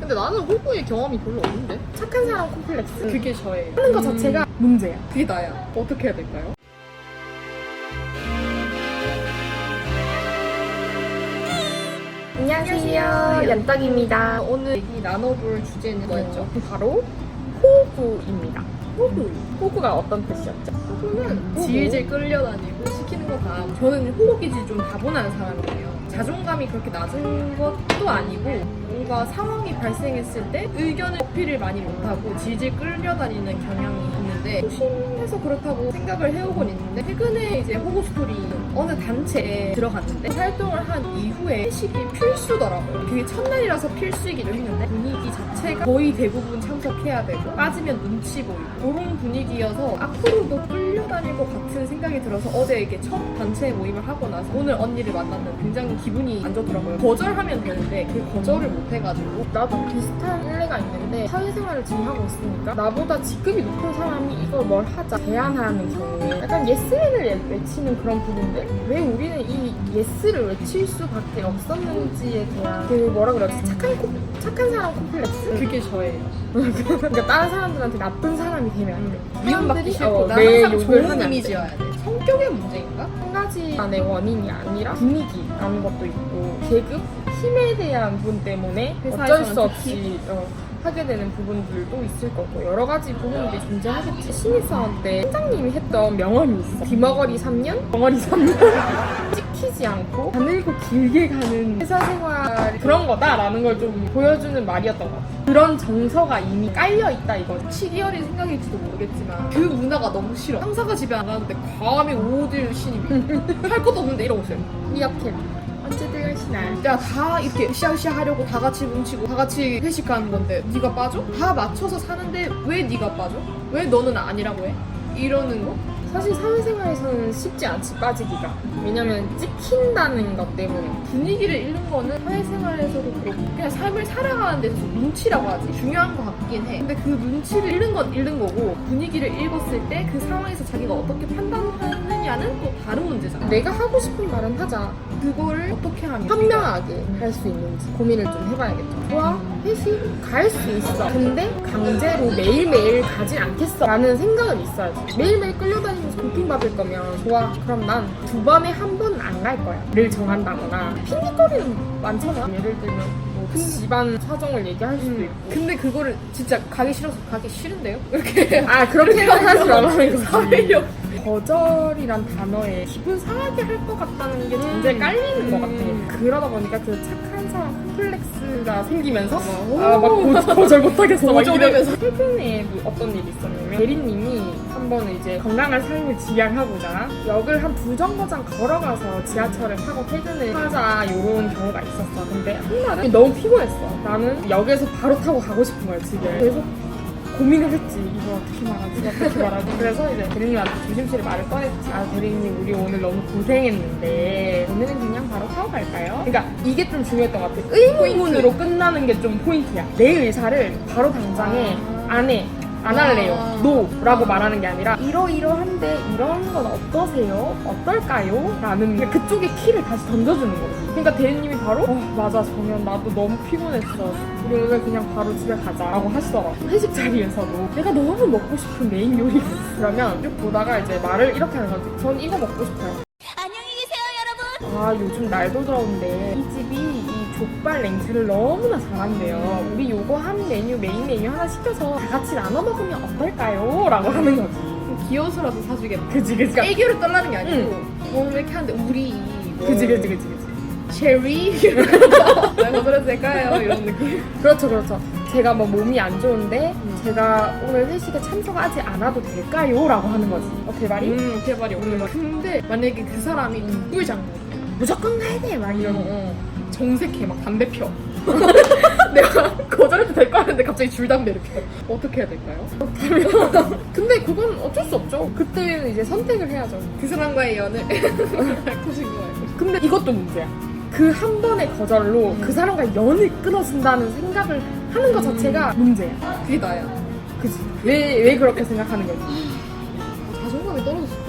근데 나는 호구의 경험이 별로 없는데? 착한 사람 콤플렉스 그게 저예요. 하는 것 자체가 문제야. 그게 나야. 어떻게 해야 될까요? 안녕하세요. 연떡입니다. 오늘 얘기 나눠볼 주제는 뭐였죠? 바로 호구입니다. 호구. 호구가 어떤 뜻이었죠? 호구는 질질 끌려다니고 시키는 거 다. 저는 호구기질 좀 다분한 사람이에요. 자존감이 그렇게 낮은 것도 아니고 뭔가 상황이 발생했을 때 의견을 어필을 많이 못하고 질질 끌려다니는 경향이 있는데 소심해서 그렇다고 생각을 해오곤 있는데 최근에 이제 호구 스토리 어느 단체에 들어갔는데 활동을 한 이후에 회식이 필수더라고요. 그게 첫날이라서 필수이기도 했는데 분위기 자체가 거의 대부분 참석해야 되고 빠지면 눈치 보이고 그런 분위기여서 앞으로도 끌려다닐 것 같은 생각이 들어서 어제 이게 첫 단체 모임을 하고 나서 오늘 언니를 만났는데 굉장히 기분이 안 좋더라고요. 거절하면 되는데 그 거절을 못 해가지고 나도 비슷한 일례가 있는데 사회생활을 지금 하고 있으니까 나보다 직급이 높은 사람이 이걸 뭘 하자 제안하는 경우에 약간 예스맨을 예- 외치는 그런 부분들 왜 우리는 이 예스를 외칠 수밖에 없었는지에 대한 그 뭐라 그러지 착한 콤, 착한 사람 콤플렉스 그게 저예요. 그러니까 다른 사람들한테 나쁜 사람이 되면 안 돼. 미움받기 싫고 어, 나는 내 항상 욕을 좋은 돼. 이미지여야 돼. 성격의 문제인가? 한 가지만의 원인이 아니라 분위기라는 것도 있고 계급, 힘에 대한 부분 때문에 어쩔 수 없이 어, 하게 되는 부분들도 있을 거고 여러 가지 부분들이 존재하겠지. 신입사원 때 팀장님이 했던 명언이 있어. 귀머거리 3년, 덩어리 3년? 찍히지 않고 가늘고 길게 가는 회사 생활 그런 거다라는 걸 좀 보여주는 말이었던 것 같아. 그런 정서가 이미 깔려있다 이거지. 어린 생각일지도 모르겠지만 그 문화가 너무 싫어. 상사가 집에 안 가는데 감히 오딜 신입이. 할 것도 없는데 이러고 있어요. 이렇게. 언제들 야 다 이렇게 으쌰으쌰 하려고 다 같이 뭉치고 다 같이 회식하는 건데 네가 빠져? 다 맞춰서 사는데 왜 네가 빠져? 왜 너는 아니라고 해? 이러는 거? 사실 사회생활에서는 쉽지 않지 빠지기가. 왜냐면 찍힌다는 것 때문에. 분위기를 잃는 거는 사회생활에서도 그렇고 그냥 삶을 살아가는 데서 눈치라고 하지. 중요한 것 같긴 해. 근데 그 눈치를 잃는 건 잃는 거고 분위기를 읽었을 때 그 상황에서 자기가 어떻게 판단하느냐는 또 다른 문제잖아. 내가 하고 싶은 말은 하자. 그거를 어떻게 하면 현명하게 할 수 있는지 고민을 좀 해봐야겠죠 좋아. 회식? 갈 수 있어. 근데 강제로 매일매일 가진 않겠어. 라는 생각은 있어야지 매일매일 끌려다니면서 도핑 받을 거면 좋아 그럼 난두 번에 한 번은 안갈 거야 를 정한다거나 핑계거리는 많잖아 예를 들면 뭐 집안 사정을 얘기할 수도 있고 근데 그거를 진짜 가기 싫어서 가기 싫은데요? 이렇게 아 그렇게는 하지 말라는 거지 사회력 거절이란 단어에 기분 상하게 할 것 같다는 게 전제 음. 깔리는 것 음. 같아. 그러다 보니까 그 착한 사람 콤플렉스가 생기면서 오. 아막 거절 못하겠어 막. 이러면서 최근에 뭐 어떤 일이 있었냐면 대리님이 한 번은 이제 건강한 삶을 지향하고자 역을 한두 정거장 걸어가서 지하철을 타고 퇴근을 하자 이런 경우가 있었어. 근데 한 날은 너무 피곤했어. 나는 역에서 바로 타고 가고 싶은 거야 집에. 그래서 고민을 했지. 이거 어떻게 말하지? 이거 어떻게 말하지? 그래서 이제 대리님한테 조심스레 말을 꺼냈지. 아, 대리님, 우리 오늘 너무 고생했는데, 오늘은 그냥 바로 타고 갈까요? 그러니까 이게 좀 중요했던 것 같아. 의문으로 끝나는 게 좀 포인트야. 내 의사를 바로 당장에 안 해. 안 할래요. 아. 노! 라고 말하는 게 아니라 이러이러한데 이런 건 어떠세요? 어떨까요? 라는 그쪽에 키를 다시 던져주는 거지. 그러니까 대리님이 바로 어, 맞아 정연 나도 너무 피곤했어. 우리 오늘 그냥 바로 집에 가자 라고 하시더라고. 회식 자리에서도 내가 너무 먹고 싶은 메인 있어. 그러면 쭉 보다가 이제 말을 이렇게 하는 거지. 전 이거 먹고 싶어요. 아 요즘 날도 더운데 이 집이 이 족발 냉채를 너무나 잘한대요. 우리 요거 한 메뉴 메인 메뉴 하나 시켜서 다 같이 나눠 먹으면 어떨까요? 라고 하는 거지. 귀여워서라도 사주겠다. 그지 그지 그지 애교를 떨라는 게 아니고 뭐 이렇게 하는데 우리 뭐 그지 그지 그지 그지 체리 이러면서 거절해도 될까요? 이런 느낌. 그렇죠 그렇죠. 제가 뭐 몸이 안 좋은데 제가 오늘 회식에 참석하지 않아도 될까요? 라고 하는 거지. 어 대발이? 음 대발이 오늘 근데 만약에 그 사람이 뚝불 장군 무조건 가야 돼 막 이러고 어, 정색해 막 담배 펴 내가 거절해도 될 거 같은데 갑자기 줄담배를 펴 어떻게 해야 될까요? 근데 그건 어쩔 수 없죠 그때는 이제 선택을 해야죠 그 사람과의 연을 앓고 싶은 거예요 근데 이것도 문제야. 그 한 번의 거절로 음. 그 사람과 연을 끊어진다는 생각을 하는 것 자체가 문제야. 그게 나야 그지? 왜, 왜 그렇게 생각하는 거지? 자존감이 떨어졌을 건가?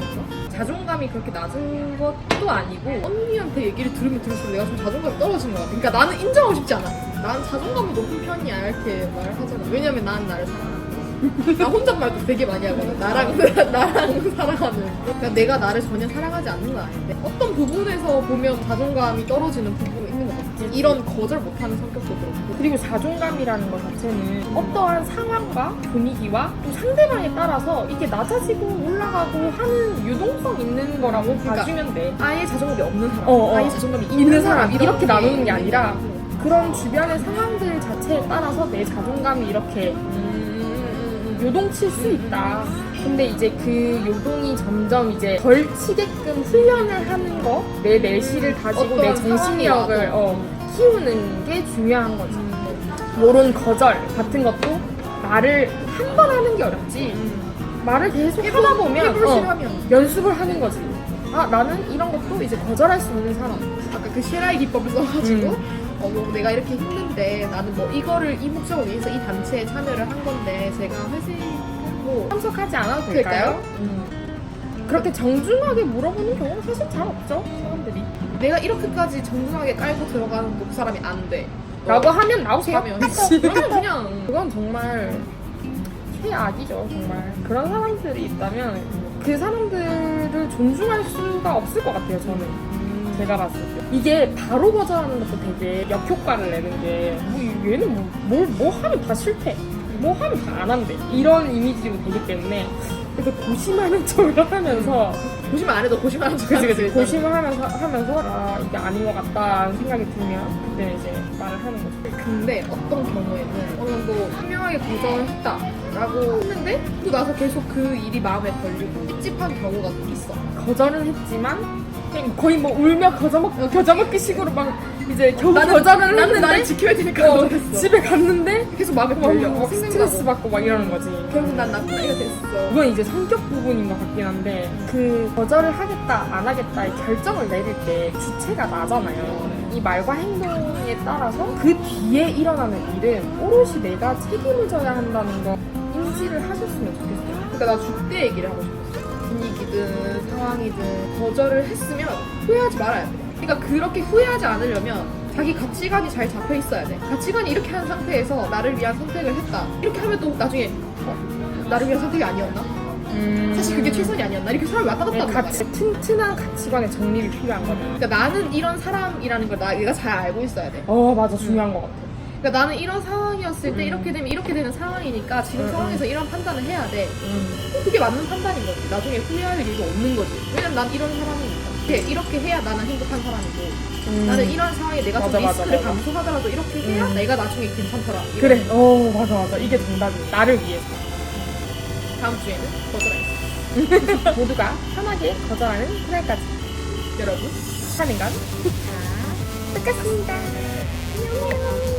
자존감이 그렇게 낮은 것도 아니고 언니한테 얘기를 들으면 들을수록 내가 좀 자존감이 떨어진 것 같아 그러니까 나는 인정하고 싶지 않아 난 자존감이 높은 편이야 이렇게 말을 하잖아. 왜냐면 난 나를 사랑하는 나 혼잣말도 되게 많이 하거든. 나랑 나랑 사랑하는. 그러니까 내가 나를 전혀 사랑하지 않는 건 아닌데 어떤 부분에서 보면 자존감이 떨어지는 부분 이. 이런 거절 못하는 성격도 그렇고. 그리고 자존감이라는 것 자체는 어떠한 상황과 분위기와 또 상대방에 따라서 이게 낮아지고 올라가고 하는 유동성 있는 거라고 그러니까 봐주면 돼. 아예 자존감이 없는 사람, 어, 어. 아예 자존감이 있는, 있는 사람 이런 이렇게 나누는 게 아니라 음, 그런 주변의 상황들 자체에 따라서 내 자존감이 이렇게 음, 음, 요동칠 수 있다. 근데 이제 그 요동이 점점 이제 덜 치게끔 훈련을 하는 거, 내 내실을 다지고 내 정신력을. 어, 키우는 게 중요한 거지. 음. 요런 거절 같은 것도 말을 한 번 하는 게 어렵지. 음. 말을 계속 하다 보면 어, 연습을 하는 거지. 아, 나는 이런 것도 이제 거절할 수 있는 사람. 아까 그 시라이 기법을 써가지고 음. 어, 뭐 내가 이렇게 힘든데 나는 뭐 이거를 이 목적을 위해서 이 단체에 참여를 한 건데 제가 회식 하고 참석하지 않아도? 될까요? 음. 그렇게 정중하게 물어보는 경우는 사실 잘 없죠, 사람들이. 내가 이렇게까지 정중하게 깔고 들어가는 그 사람이 안 돼. 라고 하면 나오세요. 하면 그러면 그냥 그건 정말 최악이죠, 정말. 그런 사람들이 있다면 그 사람들을 존중할 수가 없을 것 같아요, 저는. 제가 봤을 때. 이게 바로 거절하는 것도 되게 역효과를 내는 게, 뭐, 얘는 뭐, 뭘, 뭐 하면 다 싫대. 뭐 하면 다 안 한대. 이런 이미지로 되기 때문에. 그래서 고심하는 척을 하면서, 고심 안 해도 고심 하는 척 그치, 그치. 고심을 하면서, 하면서, 아, 이게 아닌 것 같다는 생각이 들면, 그때 이제 말을 하는 거죠. 근데 어떤 경우에는 어느 정도 분명하게 거절했다 라고 했는데 또 나서 계속 그 일이 마음에 걸리고 찝찝한 경우가 있어. 거절은 했지만 그냥 거의 뭐 울며 거저먹 겨자먹기 식으로 막 이제 겨우 나는- 거절을 나는 했는데 나를 지켜야 되니까 어, 거절했어. 집에 갔는데 계속 마음에 막, 걸려. 막 스트레스 생각나고. 받고 막 이러는 거지. 결국 난 나쁜 아이가 됐어. 이건 이제 성격 부분인 것 같긴 한데 그 거절을 하겠다 안 하겠다 의 결정을 내릴 때 주체가 나잖아요. 이 말과 행동에 따라서 그 뒤에 일어나는 일은 오롯이 내가 책임을 져야 한다는 거 인지를 하셨으면 좋겠어요. 그러니까 나 죽대 얘기를 하고 싶었어. 분위기든 상황이든 거절을 했으면 후회하지 말아야 돼. 그러니까 그렇게 후회하지 않으려면 자기 가치관이 잘 잡혀 있어야 돼. 가치관이 이렇게 한 상태에서 나를 위한 선택을 했다. 이렇게 하면 또 나중에 어? 나를 위한 선택이 아니었나? 사실 그게 최선이 아니었나? 이렇게 사람이 왔다 갔다 네, 하는 거야. 가치, 튼튼한 가치관의 정립이 필요한 거죠. 그러니까 나는 이런 사람이라는 걸 나, 내가 잘 알고 있어야 돼. 어 맞아 중요한 것 같아. 그러니까 나는 이런 상황이었을 때 음. 이렇게 되면 이렇게 되는 상황이니까 지금 음, 상황에서 이런 판단을 해야 돼. 그게 맞는 판단인 거지. 나중에 후회할 일도 없는 거지. 왜냐면 난 이런 사람이니까. 이렇게, 이렇게 해야 나는 행복한 사람이고 음. 나는 이런 상황에 내가 좀 맞아, 맞아, 리스크를 맞아. 감수하더라도 이렇게 해야 음. 내가 나중에 괜찮더라. 이런. 그래. 어 맞아 맞아 이게 정답이 나를 위해서 다음 주에는 거절하겠습니다. 모두가 편하게 거절하는 그날까지 여러분. 하는 건다 똑같습니다. 안녕.